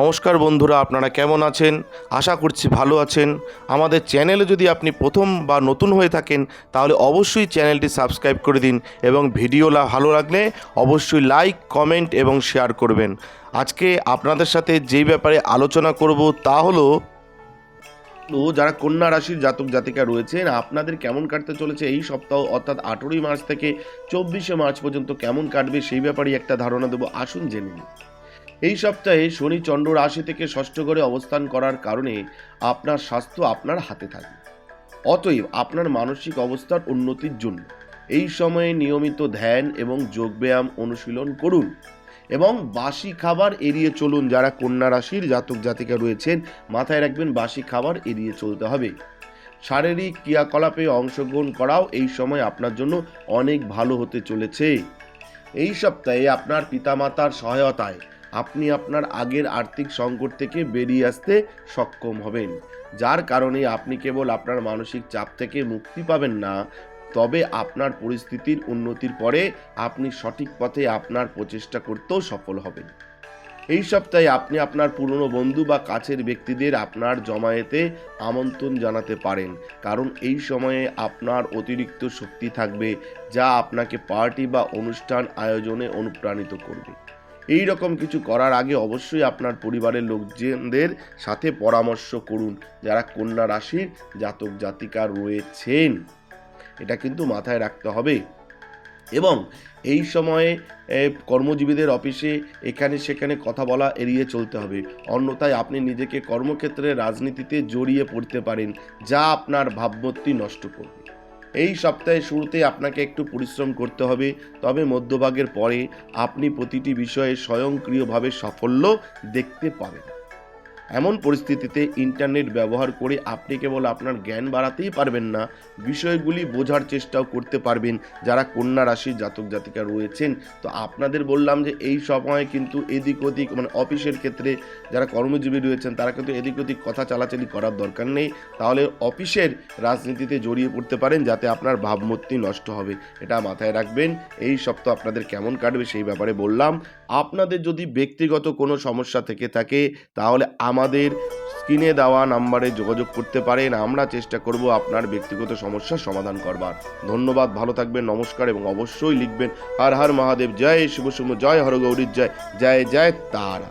নমস্কার বন্ধুরা, আপনারা কেমন আছেন? আশা করছি ভালো আছেন। আমাদের চ্যানেলে যদি আপনি প্রথম বা নতুন হয়ে থাকেন, তাহলে অবশ্যই চ্যানেলটি সাবস্ক্রাইব করে দিন এবং ভিডিও ভালো লাগলে অবশ্যই লাইক, কমেন্ট এবং শেয়ার করবেন। আজকে আপনাদের সাথে যেই ব্যাপারে আলোচনা করব তা হলো যারা কন্যা রাশির জাতক জাতিকা রয়েছেন, আপনাদের কেমন কাটতে চলেছে এই সপ্তাহ, অর্থাৎ আঠেরোই মার্চ থেকে চব্বিশে মার্চ পর্যন্ত কেমন কাটবে সেই ব্যাপারে একটা ধারণা দেবো। আসুন জেনে নিই। এই সপ্তাহে শনি চন্দ্র রাশি থেকে ষষ্ঠ ঘরে অবস্থান করার কারণে আপনার স্বাস্থ্য আপনার হাতে থাকবে। অতএব আপনার মানসিক অবস্থার উন্নতির জন্য এই সময়ে নিয়মিত ধ্যান এবং যোগব্যায়াম অনুশীলন করুন এবং বাসি খাবার এড়িয়ে চলুন। যারা কন্যা রাশির জাতক জাতিকা রয়েছেন, মাথায় রাখবেন বাসি খাবার এড়িয়ে চলতে হবে। শারীরিক ক্রিয়াকলাপে অংশগ্রহণ করাও এই সময় আপনার জন্য অনেক ভালো হতে চলেছে। এই সপ্তাহে আপনার পিতামাতার সহায়তায় আপনি আপনার আগের আর্থিক সংকট থেকে বেরিয়ে আসতে সক্ষম হবেন। যার কারণে আপনি কেবল আপনার মানসিক চাপ থেকে মুক্তি পাবেন না, তবে আপনার পরিস্থিতির উন্নতির পরে আপনি সঠিক পথে আপনার প্রচেষ্টা করতেও সফল হবেন। এই সপ্তাহে আপনি আপনার পুরনো বন্ধু বা কাছের ব্যক্তিদের আপনার জমায়েতে আমন্ত্রণ জানাতে পারেন, কারণ এই সময়ে আপনার অতিরিক্ত শক্তি থাকবে, যা আপনাকে পার্টি বা অনুষ্ঠান আয়োজনে অনুপ্রাণিত করবে। এই রকম কিছু করার আগে অবশ্যই আপনার পরিবারের লোকজনদের সাথে পরামর্শ করুন, যারা কন্যা রাশির জাতক জাতিকা রয়েছেন। এটা কিন্তু মাথায় রাখতে হবে। এবং এই সময়ে কর্মজীবীদের অফিসে এখানে সেখানে কথা বলা এড়িয়ে চলতে হবে। অন্যথায় আপনি নিজেকে কর্মক্ষেত্রে রাজনীতিতে জড়িয়ে পড়তে পারেন, যা আপনার ভাবমূর্তি নষ্ট করবে। এই সপ্তাহের শুরুতে আপনাকে একটু পরিশ্রম করতে হবে। তবে মধ্যভাগের পরে আপনি প্রতিটি বিষয়ে স্বয়ংক্রিয়ভাবে সাফল্য দেখতে পাবেন। এমন পরিস্থিতিতে ইন্টারনেট ব্যবহার করে আপনি কেবল আপনার জ্ঞান বাড়াতেই পারবেন না, বিষয়গুলি বোঝার চেষ্টাও করতে পারবেন। যারা কন্যা রাশির জাতক জাতিকা রয়েছেন, তো আপনাদের বললাম যে এই সময় কিন্তু এদিক ওদিক মানে অফিসের ক্ষেত্রে যারা কর্মজীবী রয়েছেন, তারা কিন্তু এদিক ওদিক কথা চালাচালি করার দরকার নেই। তাহলে অফিসের রাজনীতিতে জড়িয়ে পড়তে পারেন, যাতে আপনার ভাবমূর্তি নষ্ট হবে। এটা মাথায় রাখবেন। এই সপ্তাহ আপনাদের কেমন কাটবে সেই ব্যাপারে বললাম। আপনাদের যদি ব্যক্তিগত কোনো সমস্যা থেকে থাকে, তাহলে আমাদের স্ক্রিনে দেওয়া নাম্বারে যোগাযোগ করতে পারেন। আমরা চেষ্টা করব আপনার ব্যক্তিগত সমস্যার সমাধান করবার। ধন্যবাদ, ভালো থাকবেন, নমস্কার এবং অবশ্যই লিখবেন, হর হর মহাদেব, জয় শুভ শুভ জয় হরগৌরীর জয় জয় জয় তারা।